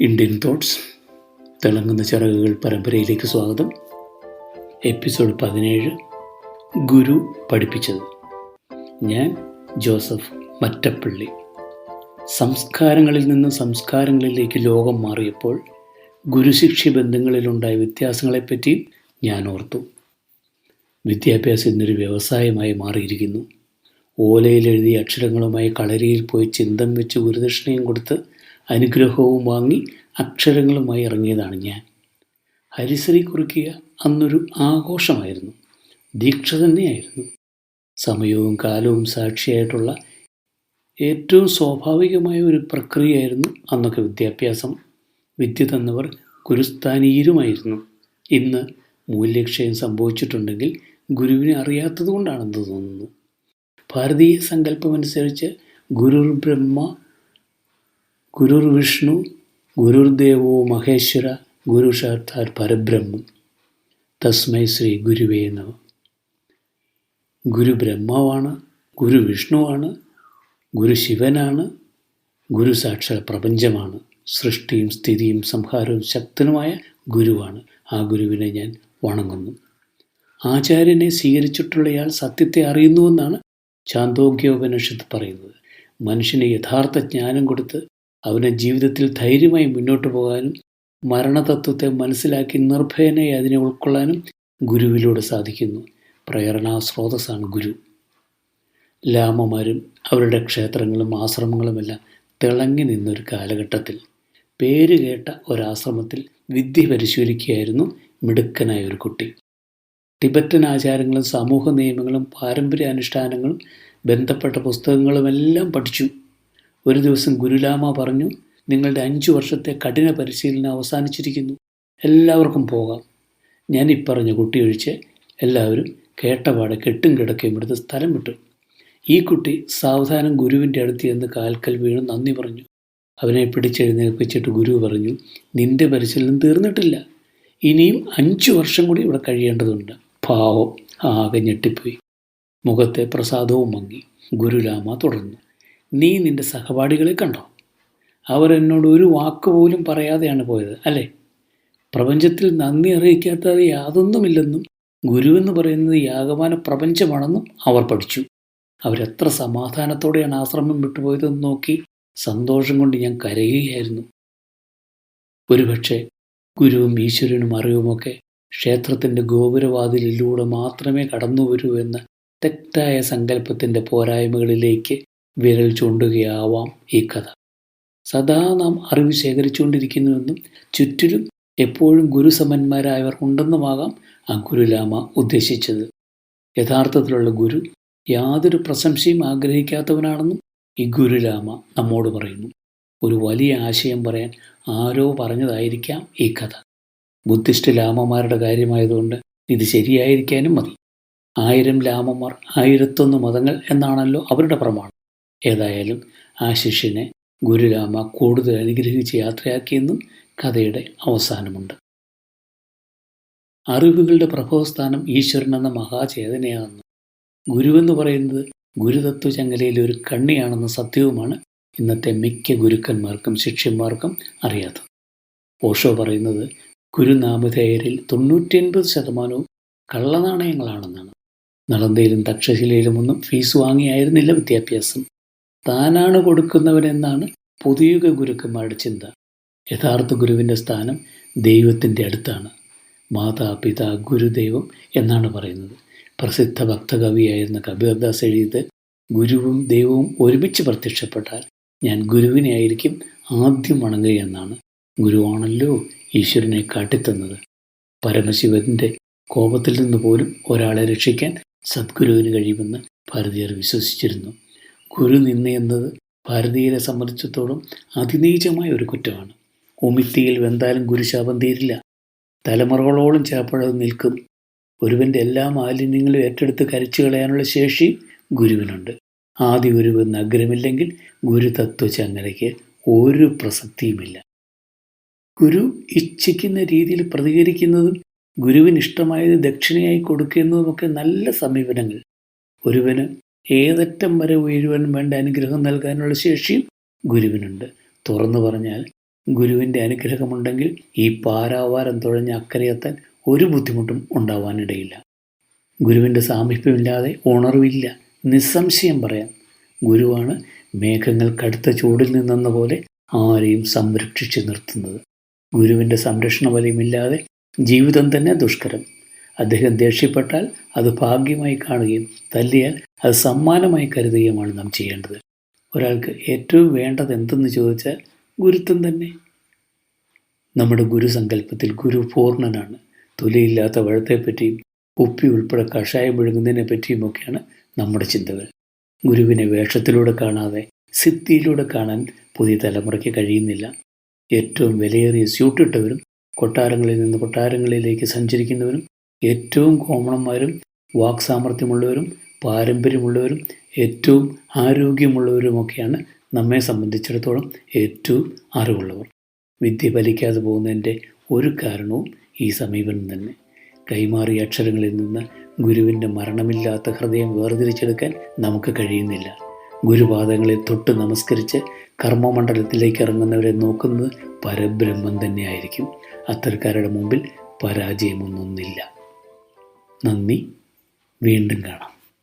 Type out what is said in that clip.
Indian thoughts തിളങ്ങുന്ന ചിറകുകൾ പരമ്പരയിലേക്ക് സ്വാഗതം. എപ്പിസോഡ് പതിനേഴ് ഗുരു പഠിപ്പിച്ചത്. ഞാൻ ജോസഫ് മറ്റപ്പള്ളി. സംസ്കാരങ്ങളിൽ നിന്ന് സംസ്കാരങ്ങളിലേക്ക് ലോകം മാറിയപ്പോൾ ഗുരുശിക്ഷ ബന്ധങ്ങളിലുണ്ടായ വ്യത്യാസങ്ങളെപ്പറ്റി ഞാൻ ഓർത്തു. വിദ്യാഭ്യാസം ഇന്നൊരു വ്യവസായമായി മാറിയിരിക്കുന്നു. ഓലയിൽ എഴുതിയ അക്ഷരങ്ങളുമായി കളരിയിൽ പോയി ചിന്തം വെച്ച് ഗുരുദക്ഷിണയും കൊടുത്ത് അനുഗ്രഹവും വാങ്ങി അക്ഷരങ്ങളുമായി ഇറങ്ങിയതാണ് ഞാൻ. ഹരിശ്രീ കുറിക്കുക അന്നൊരു ആഘോഷമായിരുന്നു. ദീക്ഷ തന്നെയായിരുന്നു. സമയവും കാലവും സാക്ഷിയായിട്ടുള്ള ഏറ്റവും സ്വാഭാവികമായ ഒരു പ്രക്രിയയായിരുന്നു അന്നൊക്കെ വിദ്യാഭ്യാസം. വിദ്യ തന്നവർ ഗുരുസ്ഥാനീയരുമായിരുന്നു. ഇന്ന് മൂല്യക്ഷയം സംഭവിച്ചിട്ടുണ്ടെങ്കിൽ ഗുരുവിനെ അറിയാത്തത് കൊണ്ടാണെന്ന് തോന്നുന്നു. ഭാരതീയ സങ്കല്പമനുസരിച്ച് ഗുരുർ ബ്രഹ്മ ഗുരുർ വിഷ്ണു ഗുരുർദേവോ മഹേശ്വര ഗുരു സാക്ഷാൽ പരബ്രഹ്മം. തസ്മൈ ശ്രീ ഗുരുവേ നവ ഗുരു ബ്രഹ്മാവാണ് ഗുരു വിഷ്ണുവാണ് ഗുരു ശിവനാണ് ഗുരു സാക്ഷാൽ പ്രപഞ്ചമാണ്. സൃഷ്ടിയും സ്ഥിതിയും സംഹാരവും ശക്തനുമായ ഗുരുവാണ്. ആ ഗുരുവിനെ ഞാൻ വണങ്ങുന്നു. ആചാര്യനെ സ്വീകരിച്ചിട്ടുള്ളയാൾ സത്യത്തെ അറിയുന്നുവെന്നാണ് ചാന്തോഗ്യോപനിഷത്ത് പറയുന്നത്. മനുഷ്യന് യഥാർത്ഥ ജ്ഞാനം കൊടുത്ത് അവനെ ജീവിതത്തിൽ ധൈര്യമായി മുന്നോട്ട് പോകാനും മരണതത്വത്തെ മനസ്സിലാക്കി നിർഭയനായി അതിനെ ഉൾക്കൊള്ളാനും ഗുരുവിലൂടെ സാധിക്കുന്നു. പ്രേരണാ സ്രോതസ്സാണ് ഗുരു. ലാമമാരും അവരുടെ ക്ഷേത്രങ്ങളും ആശ്രമങ്ങളുമെല്ലാം തിളങ്ങി നിന്നൊരു കാലഘട്ടത്തിൽ പേര് കേട്ട ഒരാശ്രമത്തിൽ വിദ്യ പരിശീലിക്കുകയായിരുന്നു മിടുക്കനായ ഒരു കുട്ടി. ടിബറ്റൻ ആചാരങ്ങളും സമൂഹ നിയമങ്ങളും പാരമ്പര്യ അനുഷ്ഠാനങ്ങളും ബന്ധപ്പെട്ട പുസ്തകങ്ങളുമെല്ലാം പഠിച്ചു. ഒരു ദിവസം ഗുരുലാമ പറഞ്ഞു നിങ്ങളുടെ അഞ്ചു വർഷത്തെ കഠിന പരിശീലനം അവസാനിച്ചിരിക്കുന്നു. എല്ലാവർക്കും പോകാം. ഞാൻ ഇപ്പറഞ്ഞ കുട്ടിയൊഴിച്ച് എല്ലാവരും കേട്ടപാടെ കെട്ടും കിടക്കയും എടുത്ത് സ്ഥലം വിട്ടു. ഈ കുട്ടി സാവധാനം ഗുരുവിന്റെ അടുത്ത് എന്ന് കാൽക്കൽ വീണ് നന്ദി പറഞ്ഞു. അവനെ പിടിച്ചെഴുന്നേൽപ്പിച്ചിട്ട് ഗുരു പറഞ്ഞു നിന്റെ പരിശീലനം തീർന്നിട്ടില്ല. ഇനിയും അഞ്ചു വർഷം കൂടി ഇവിടെ കഴിയേണ്ടതുണ്ട്. പാവം ആകെ ഞെട്ടിപ്പോയി. മുഖത്തെ പ്രസാദവും മങ്ങി. ഗുരുലാമ തുടർന്നു. നീ നിന്റെ സഹപാഠികളെ കണ്ടോ? അവരെന്നോട് ഒരു വാക്ക് പോലും പറയാതെയാണ് പോയത് അല്ലേ? പ്രപഞ്ചത്തിൽ നന്ദി അറിയിക്കാത്തത് യാതൊന്നുമില്ലെന്നും ഗുരുവെന്ന് പറയുന്നത് യാഗമാന പ്രപഞ്ചമാണെന്നും അവർ പഠിച്ചു. അവരെത്ര സമാധാനത്തോടെയാണ് ആശ്രമം വിട്ടുപോയതെന്ന് നോക്കി സന്തോഷം കൊണ്ട് ഞാൻ കരയുകയായിരുന്നു. ഒരുപക്ഷെ ഗുരുവും ഈശ്വരനും അറിവുമൊക്കെ ക്ഷേത്രത്തിന്റെ ഗോപുരവാതിലിലൂടെ മാത്രമേ കടന്നു വരൂ എന്ന തെറ്റായ സങ്കല്പത്തിന്റെ പോരായ്മകളിലേക്ക് വിരൽ ചൂണ്ടുകയാവാം ഈ കഥ. സദാ നാം അറിവ് ശേഖരിച്ചുകൊണ്ടിരിക്കുന്നുവെന്നും ചുറ്റിലും എപ്പോഴും ഗുരുസമന്മാരായവർ ഉണ്ടെന്നുമാകാം ആ ഗുരുലാമ ഉദ്ദേശിച്ചത്. യഥാർത്ഥത്തിലുള്ള ഗുരു യാതൊരു പ്രശംസയും ആഗ്രഹിക്കാത്തവനാണെന്നും ഈ ഗുരുലാമ നമ്മോട് പറയുന്നു. ഒരു വലിയ ആശയം പറയാൻ ആരോ പറഞ്ഞതായിരിക്കാം ഈ കഥ. ബുദ്ധിസ്റ്റ് ലാമമാരുടെ കാര്യമായതുകൊണ്ട് ഇത് ശരിയായിരിക്കാനും മതി. ആയിരം ലാമമാർ ആയിരത്തൊന്ന് മതങ്ങൾ എന്നാണല്ലോ അവരുടെ പ്രമാണം. ഏതായാലും ആ ശിഷ്യനെ ഗുരുരാമ കൂടുതൽ അനുഗ്രഹിച്ച് യാത്രയാക്കിയെന്നും കഥയുടെ അവസാനമുണ്ട്. അറിവുകളുടെ പ്രഭവസ്ഥാനം ഈശ്വരൻ എന്ന മഹാചേതനയാണെന്ന്. ഗുരുവെന്ന് പറയുന്നത് ഗുരുതത്വ ചങ്ങലയിലെ ഒരു കണ്ണിയാണെന്ന സത്യവുമാണ് ഇന്നത്തെ മിക്ക ഗുരുക്കന്മാർക്കും ശിഷ്യന്മാർക്കും അറിയാത്തത്. ഓഷോ പറയുന്നത് ഗുരുനാമധേയരിൽ തൊണ്ണൂറ്റിയൊൻപത് ശതമാനവും കള്ളനാണയങ്ങളാണെന്നാണ്. നളന്തയിലും തക്ഷശിലയിലുമൊന്നും ഫീസ് വാങ്ങിയായിരുന്നില്ല വിദ്യാഭ്യാസം. താനാണ് കൊടുക്കുന്നവനെന്നാണ് പുതിയുഗ ഗുരുക്കന്മാരുടെ ചിന്ത. യഥാർത്ഥ ഗുരുവിന്റെ സ്ഥാനം ദൈവത്തിന്റെ അടുത്താണ്. മാതാ പിത ഗുരുദൈവം എന്നാണ് പറയുന്നത്. പ്രസിദ്ധ ഭക്തകവിയായിരുന്ന കബീർദാസ് എഴുതിയത് ഗുരുവും ദൈവവും ഒരുമിച്ച് പ്രത്യക്ഷപ്പെട്ടാൽ ഞാൻ ഗുരുവിനെ ആയിരിക്കും ആദ്യം വണങ്ങുകയെന്നാണ് ഗുരുവാണല്ലോ ഈശ്വരനെ കാട്ടിത്തന്നത്. പരമശിവന്റെ കോപത്തിൽ നിന്ന് പോലും ഒരാളെ രക്ഷിക്കാൻ സദ്ഗുരുവിന് കഴിയുമെന്ന് ഭാരതീയർ വിശ്വസിച്ചിരുന്നു. ഗുരു നിന്ന എന്നത് ഭാരതീയരെ സംബന്ധിച്ചിടത്തോളം അതിനീചമായ ഒരു കുറ്റമാണ്. ഉമിത്തിയിൽ വെന്താലും ഗുരുശാപം തീരില്ല. തലമുറകളോളം ചിലപ്പോഴത് നിൽക്കും. ഒരുവന്റെ എല്ലാ മാലിന്യങ്ങളും ഏറ്റെടുത്ത് കരിച്ചു കളയാനുള്ള ശേഷി ഗുരുവിനുണ്ട്. ആദ്യ ഗുരുവെന്ന് അഗ്രമില്ലെങ്കിൽ ഗുരുതത്വ ചങ്ങലയ്ക്ക് ഒരു പ്രസക്തിയുമില്ല. ഗുരു ഇച്ഛിക്കുന്ന രീതിയിൽ പ്രതികരിക്കുന്നതും ഗുരുവിന് ഇഷ്ടമായത് ദക്ഷിണയായി കൊടുക്കുന്നതുമൊക്കെ നല്ല സമീപനങ്ങൾ. ഒരുവന് ഏതറ്റം വരെ ഉയരുവാൻ വേണ്ട അനുഗ്രഹം നൽകാനുള്ള ശേഷിയും ഗുരുവിനുണ്ട്. തുറന്നു പറഞ്ഞാൽ ഗുരുവിന്റെ അനുഗ്രഹമുണ്ടെങ്കിൽ ഈ പാരാവാരം തുഴഞ്ഞ അക്കരയെത്താൻ ഒരു ബുദ്ധിമുട്ടും ഉണ്ടാവാനിടയില്ല. ഗുരുവിന്റെ സാമീപ്യമില്ലാതെ ഉണർവില്ല. നിസ്സംശയം പറയാം. ഗുരുവാണ് മേഘങ്ങൾ കടുത്ത ചൂടിൽ നിന്നെന്ന പോലെ ആരെയും സംരക്ഷിച്ചു നിർത്തുന്നത്. ഗുരുവിന്റെ സംരക്ഷണ വലയമില്ലാതെ ജീവിതം തന്നെ ദുഷ്കരം. അദ്ദേഹം ദേഷ്യപ്പെട്ടാൽ അത് ഭാഗ്യമായി കാണുകയും തല്ലിയാൽ അത് സമ്മാനമായി കരുതുകയുമാണ് നാം ചെയ്യേണ്ടത്. ഒരാൾക്ക് ഏറ്റവും വേണ്ടത് എന്തെന്ന് ചോദിച്ചാൽ ഗുരുത്വം തന്നെ. നമ്മുടെ ഗുരുസങ്കല്പത്തിൽ ഗുരു പൂർണനാണ്. തൊലിയില്ലാത്ത വഴത്തെപ്പറ്റിയും ഉപ്പി ഉൾപ്പെടെ കഷായം വിഴുങ്ങുന്നതിനെ പറ്റിയുമൊക്കെയാണ് നമ്മുടെ ചിന്തകൾ. ഗുരുവിനെ വേഷത്തിലൂടെ കാണാതെ സിദ്ധിയിലൂടെ കാണാൻ പുതിയ തലമുറയ്ക്ക് കഴിയുന്നില്ല. ഏറ്റവും വിലയേറിയ സ്യൂട്ടിട്ടവരും കൊട്ടാരങ്ങളിൽ നിന്ന് കൊട്ടാരങ്ങളിലേക്ക് സഞ്ചരിക്കുന്നവരും ഏറ്റവും കോമണന്മാരും വാക് സാമർഥ്യമുള്ളവരും പാരമ്പര്യമുള്ളവരും ഏറ്റവും ആരോഗ്യമുള്ളവരുമൊക്കെയാണ് നമ്മെ സംബന്ധിച്ചിടത്തോളം ഏറ്റവും അറിവുള്ളവർ. വിദ്യ ഫലിക്കാതെ പോകുന്നതിന്റെ ഒരു കാരണവും ഈ സമീപനം തന്നെ. കൈമാറിയ അക്ഷരങ്ങളിൽ നിന്ന് ഗുരുവിന്റെ മരണമില്ലാത്ത ഹൃദയം വേർതിരിച്ചെടുക്കാൻ നമുക്ക് കഴിയുന്നില്ല. ഗുരുപാദങ്ങളെ തൊട്ട് നമസ്കരിച്ച് കർമ്മമണ്ഡലത്തിലേക്ക് ഇറങ്ങുന്നവരെ നോക്കുന്നത് പരബ്രഹ്മം തന്നെയായിരിക്കും. അത്തരക്കാരുടെ മുമ്പിൽ പരാജയമൊന്നൊന്നില്ല നന്ദി. വീണ്ടും കാണാം.